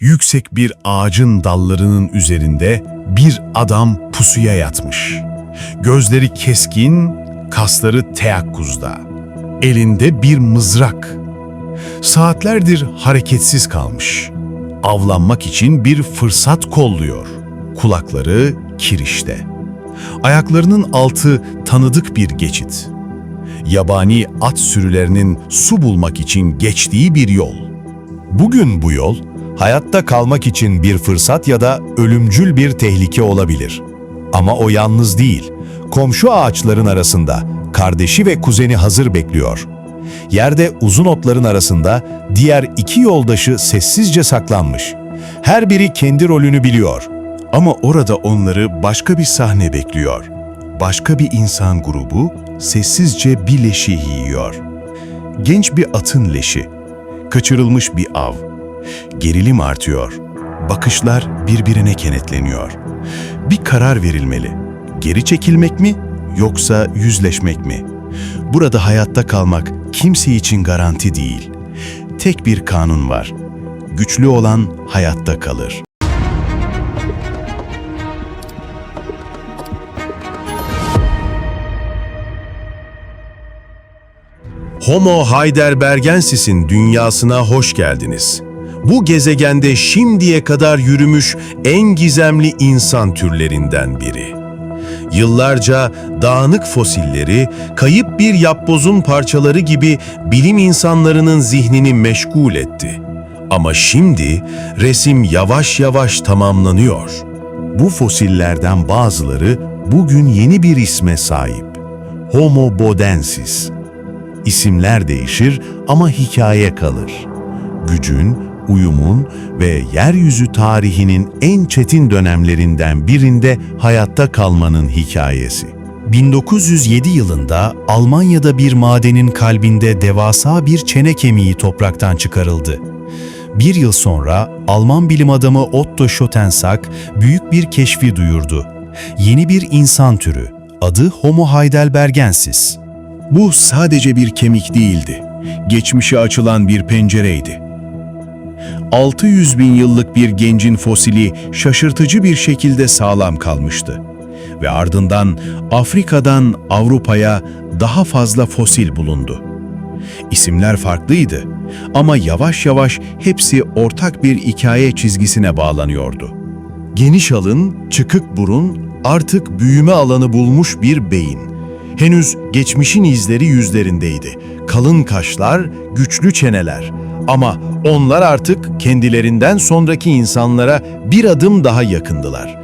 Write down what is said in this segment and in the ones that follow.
yüksek bir ağacın dallarının üzerinde bir adam pusuya yatmış. Gözleri keskin, kasları teyakkuzda. Elinde bir mızrak. Saatlerdir hareketsiz kalmış. Avlanmak için bir fırsat kolluyor. Kulakları kirişte. Ayaklarının altı tanıdık bir geçit. Yabani at sürülerinin su bulmak için geçtiği bir yol. Bugün bu yol, hayatta kalmak için bir fırsat ya da ölümcül bir tehlike olabilir. Ama o yalnız değil, komşu ağaçların arasında kardeşi ve kuzeni hazır bekliyor. Yerde uzun otların arasında diğer iki yoldaşı sessizce saklanmış. Her biri kendi rolünü biliyor. Ama orada onları başka bir sahne bekliyor. Başka bir insan grubu sessizce bir leşi yiyor. Genç bir atın leşi. Kaçırılmış bir av. Gerilim artıyor. Bakışlar birbirine kenetleniyor. Bir karar verilmeli. Geri çekilmek mi yoksa yüzleşmek mi? Burada hayatta kalmak kimse için garanti değil. Tek bir kanun var. Güçlü olan hayatta kalır. Homo heidelbergensis'in dünyasına hoş geldiniz. Bu gezegende şimdiye kadar yürümüş en gizemli insan türlerinden biri. Yıllarca dağınık fosilleri, kayıp bir yapbozun parçaları gibi bilim insanlarının zihnini meşgul etti. Ama şimdi resim yavaş yavaş tamamlanıyor. Bu fosillerden bazıları bugün yeni bir isme sahip. Homo bodensis. İsimler değişir ama hikaye kalır. Gücün, uyumun ve yeryüzü tarihinin en çetin dönemlerinden birinde hayatta kalmanın hikayesi. 1907 yılında Almanya'da bir madenin kalbinde devasa bir çene kemiği topraktan çıkarıldı. Bir yıl sonra Alman bilim adamı Otto Schoensack büyük bir keşfi duyurdu. Yeni bir insan türü, adı Homo heidelbergensis. Bu sadece bir kemik değildi. Geçmişe açılan bir pencereydi. 600 bin yıllık bir gencin fosili şaşırtıcı bir şekilde sağlam kalmıştı. Ve ardından Afrika'dan Avrupa'ya daha fazla fosil bulundu. İsimler farklıydı ama yavaş yavaş hepsi ortak bir hikaye çizgisine bağlanıyordu. Geniş alın, çıkık burun, artık büyüme alanı bulmuş bir beyin. Henüz geçmişin izleri yüzlerindeydi. Kalın kaşlar, güçlü çeneler. Ama onlar artık kendilerinden sonraki insanlara bir adım daha yakındılar.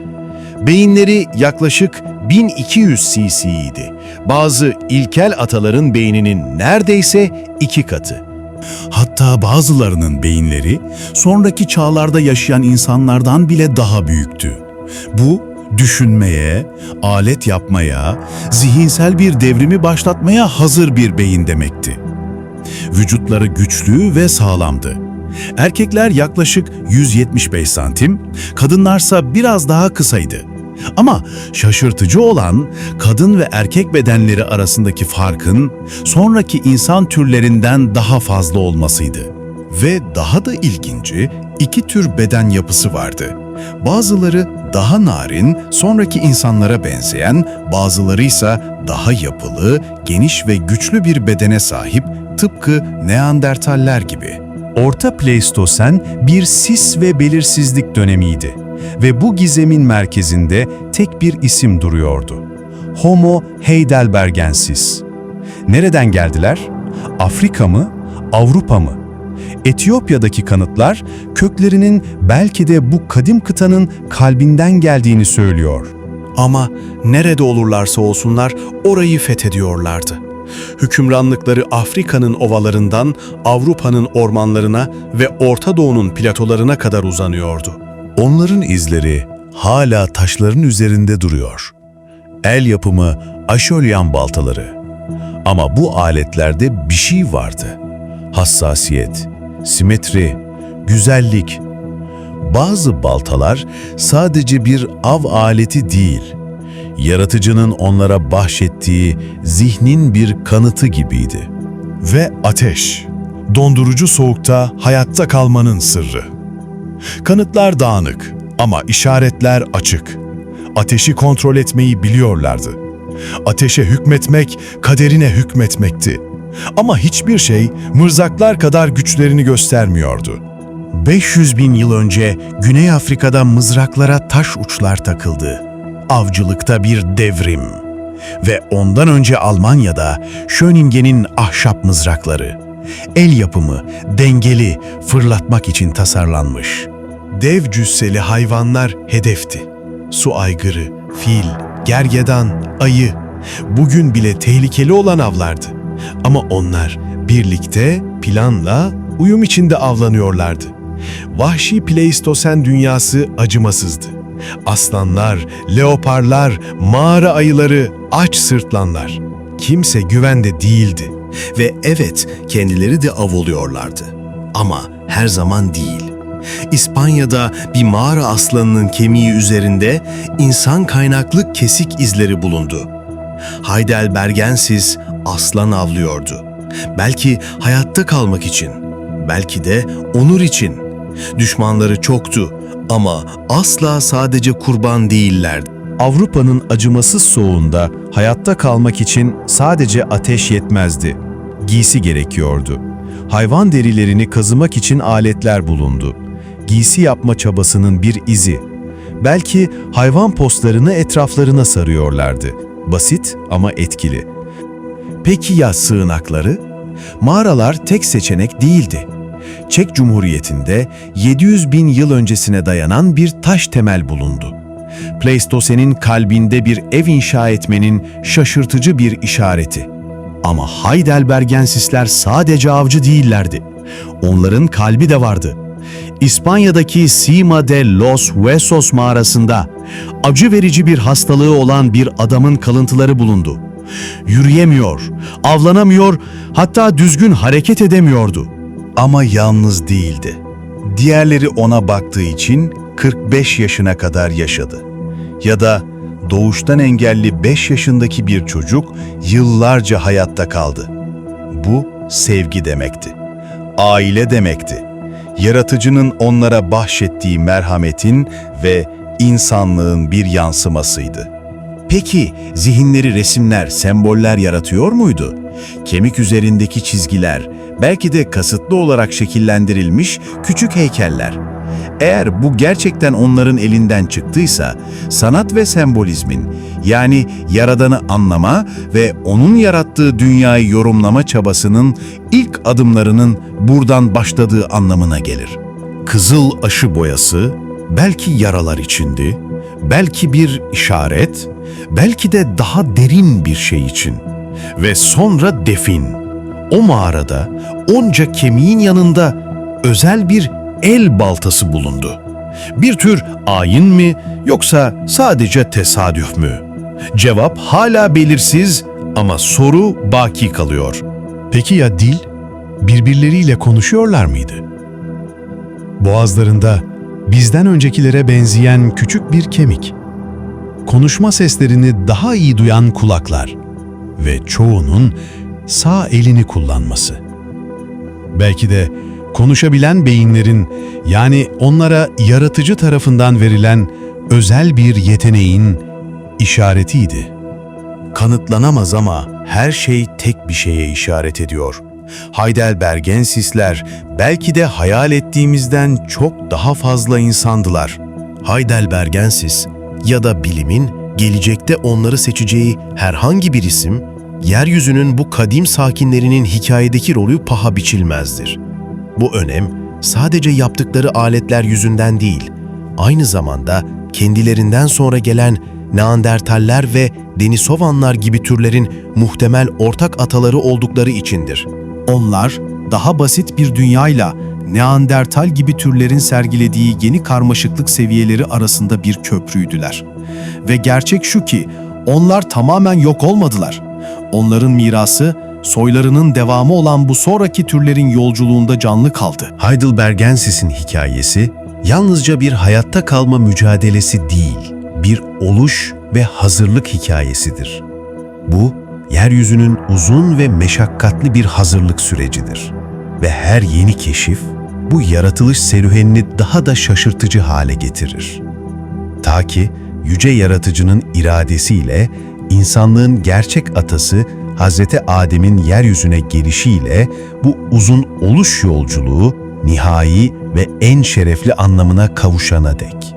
Beyinleri yaklaşık 1200 cc idi. Bazı ilkel ataların beyninin neredeyse iki katı. Hatta bazılarının beyinleri sonraki çağlarda yaşayan insanlardan bile daha büyüktü. Bu düşünmeye, alet yapmaya, zihinsel bir devrimi başlatmaya hazır bir beyin demekti. Vücutları güçlü ve sağlamdı. Erkekler yaklaşık 175 santim, kadınlarsa biraz daha kısaydı. Ama şaşırtıcı olan kadın ve erkek bedenleri arasındaki farkın sonraki insan türlerinden daha fazla olmasıydı. Ve daha da ilginci iki tür beden yapısı vardı. Bazıları daha narin, sonraki insanlara benzeyen, bazıları ise daha yapılı, geniş ve güçlü bir bedene sahip tıpkı Neandertaller gibi. Orta Pleistosen bir sis ve belirsizlik dönemiydi ve bu gizemin merkezinde tek bir isim duruyordu. Homo heidelbergensis. Nereden geldiler? Afrika mı? Avrupa mı? Etiyopya'daki kanıtlar köklerinin belki de bu kadim kıtanın kalbinden geldiğini söylüyor. Ama nerede olurlarsa olsunlar orayı fethediyorlardı. Hükümranlıkları Afrika'nın ovalarından Avrupa'nın ormanlarına ve Orta Doğu'nun platolarına kadar uzanıyordu. Onların izleri hala taşların üzerinde duruyor. El yapımı aşolyan baltaları. Ama bu aletlerde bir şey vardı. Hassasiyet, simetri, güzellik. Bazı baltalar sadece bir av aleti değil, yaratıcının onlara bahşettiği zihnin bir kanıtı gibiydi. Ve ateş, dondurucu soğukta hayatta kalmanın sırrı. Kanıtlar dağınık ama işaretler açık. Ateşi kontrol etmeyi biliyorlardı. Ateşe hükmetmek kaderine hükmetmekti. Ama hiçbir şey mırzaklar kadar güçlerini göstermiyordu. 500 bin yıl önce Güney Afrika'da mızraklara taş uçlar takıldı. Avcılıkta bir devrim. Ve ondan önce Almanya'da Schöningen'in ahşap mızrakları. El yapımı, dengeli, fırlatmak için tasarlanmış. Dev cüsseli hayvanlar hedefti. Su aygırı, fil, gergedan, ayı. Bugün bile tehlikeli olan avlardı. Ama onlar birlikte, planla, uyum içinde avlanıyorlardı. Vahşi Pleistosen dünyası acımasızdı. Aslanlar, leoparlar, mağara ayıları, aç sırtlanlar. Kimse güvende değildi. Ve evet, kendileri de av oluyorlardı. Ama her zaman değil. İspanya'da bir mağara aslanının kemiği üzerinde insan kaynaklı kesik izleri bulundu. Heidelbergensis aslan avlıyordu. Belki hayatta kalmak için, belki de onur için. Düşmanları çoktu ama asla sadece kurban değillerdi. Avrupa'nın acımasız soğuğunda hayatta kalmak için sadece ateş yetmezdi. Giysi gerekiyordu. Hayvan derilerini kazımak için aletler bulundu. Giysi yapma çabasının bir izi. Belki hayvan postlarını etraflarına sarıyorlardı. Basit ama etkili. Peki ya sığınakları? Mağaralar tek seçenek değildi. Çek Cumhuriyeti'nde 700 bin yıl öncesine dayanan bir taş temel bulundu. Pleistosen'in kalbinde bir ev inşa etmenin şaşırtıcı bir işareti. Ama Heidelbergensisler sadece avcı değillerdi. Onların kalbi de vardı. İspanya'daki Cima de los Huesos mağarasında acı verici bir hastalığı olan bir adamın kalıntıları bulundu. Yürüyemiyor, avlanamıyor, hatta düzgün hareket edemiyordu. Ama yalnız değildi. Diğerleri ona baktığı için 45 yaşına kadar yaşadı. Ya da doğuştan engelli 5 yaşındaki bir çocuk yıllarca hayatta kaldı. Bu sevgi demekti. Aile demekti. Yaratıcının onlara bahşettiği merhametin ve insanlığın bir yansımasıydı. Peki zihinleri resimler, semboller yaratıyor muydu? Kemik üzerindeki çizgiler, belki de kasıtlı olarak şekillendirilmiş küçük heykeller. Eğer bu gerçekten onların elinden çıktıysa, sanat ve sembolizmin, yani Yaradan'ı anlama ve onun yarattığı dünyayı yorumlama çabasının ilk adımlarının buradan başladığı anlamına gelir. Kızıl aşı boyası, belki yaralar içindi, belki bir işaret, belki de daha derin bir şey için. Ve sonra defin. O mağarada onca kemiğin yanında özel bir el baltası bulundu. Bir tür ayin mi yoksa sadece tesadüf mü? Cevap hala belirsiz ama soru baki kalıyor. Peki ya dil? Birbirleriyle konuşuyorlar mıydı? Boğazlarında bizden öncekilere benzeyen küçük bir kemik. Konuşma seslerini daha iyi duyan kulaklar ve çoğunun sağ elini kullanması. Belki de konuşabilen beyinlerin yani onlara yaratıcı tarafından verilen özel bir yeteneğin işaretiydi. Kanıtlanamaz ama her şey tek bir şeye işaret ediyor. Heidelbergensisler belki de hayal ettiğimizden çok daha fazla insandılar. Heidelbergensis ya da bilimin gelecekte onları seçeceği herhangi bir isim, yeryüzünün bu kadim sakinlerinin hikayedeki rolü paha biçilmezdir. Bu önem sadece yaptıkları aletler yüzünden değil, aynı zamanda kendilerinden sonra gelen Neandertaller ve Denisovanlar gibi türlerin muhtemel ortak ataları oldukları içindir. Onlar daha basit bir dünyayla Neandertal gibi türlerin sergilediği yeni karmaşıklık seviyeleri arasında bir köprüydüler. Ve gerçek şu ki onlar tamamen yok olmadılar. Onların mirası soylarının devamı olan bu sonraki türlerin yolculuğunda canlı kaldı. Heidelbergensis'in hikayesi yalnızca bir hayatta kalma mücadelesi değil, bir oluş ve hazırlık hikayesidir. Bu, yeryüzünün uzun ve meşakkatli bir hazırlık sürecidir. Ve her yeni keşif bu yaratılış serüvenini daha da şaşırtıcı hale getirir. Ta ki yüce yaratıcının iradesiyle insanlığın gerçek atası Hazreti Adem'in yeryüzüne gelişiyle bu uzun oluş yolculuğu nihai ve en şerefli anlamına kavuşana dek.